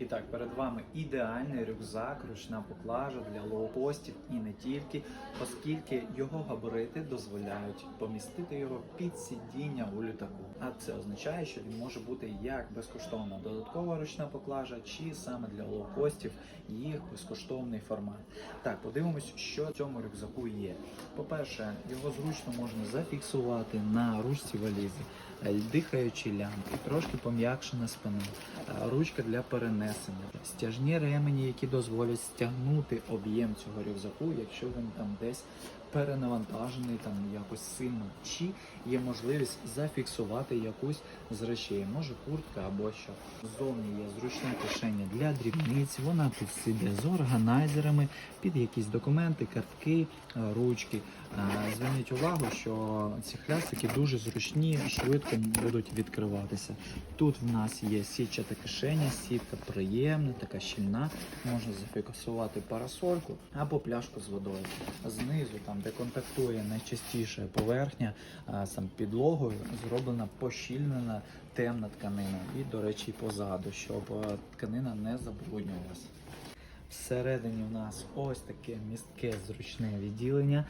І так, перед вами ідеальний рюкзак, ручна поклажа для лоукостів і не тільки, оскільки його габарити дозволяють помістити його під сидіння у літаку. А це означає, що він може бути як безкоштовна додаткова ручна поклажа, чи саме для лоукостів їх безкоштовний формат. Так, подивимось, що в цьому рюкзаку є. По-перше, його зручно можна зафіксувати на ручці валізи, дихаючі лямки, трошки пом'якшена спина, ручка для перенесення, стяжні ремені, які дозволять стягнути об'єм цього рюкзаку, якщо він там десь перенавантажений там якось сильно, чи є можливість зафіксувати якусь з речей, може куртка або що. Ззовні є зручна кишеня для дрібниць, вона тут сиде з органайзерами під якісь документи, картки, е, ручки. Е, Зверніть увагу, що ці хлястики дуже зручні, швидко будуть відкриватися. Тут в нас є сітчата кишеня, сітка приємна, така щільна. Можна зафіксувати парасольку або пляшку з водою. Знизу, там де контактує найчастіше поверхня, сам підлогою, зроблена пощільнена темна тканина. І, до речі, позаду, щоб тканина не забруднювалася. Всередині у нас ось таке містке зручне відділення,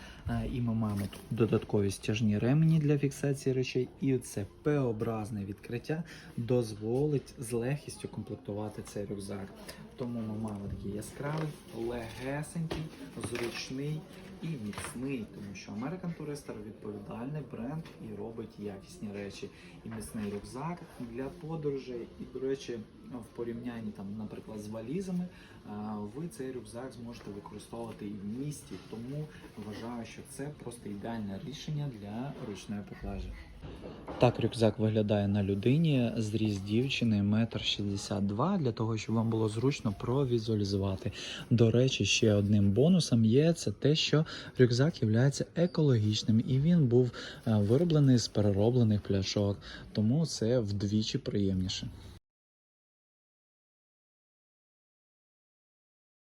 і ми маємо тут додаткові стяжні ремені для фіксації речей, і це П-образне відкриття дозволить з легкістю комплектувати цей рюкзак. Тому ми маємо такий яскравий, легесенький, зручний і міцний, тому що American Tourister відповідальний бренд і робить якісні речі. І міцний рюкзак для подорожей. І, до речі, в порівнянні там, наприклад, з валізами, ви цей рюкзак зможете використовувати і в місті. Тому вважаю, що це просто ідеальне рішення для ручної поклажі. Так рюкзак виглядає на людині. Зріст дівчини 1,62 м для того, щоб вам було зручно провізуалізувати. До речі, ще одним бонусом є це те, що рюкзак є екологічним і він був е, вироблений з перероблених пляшок, тому це вдвічі приємніше.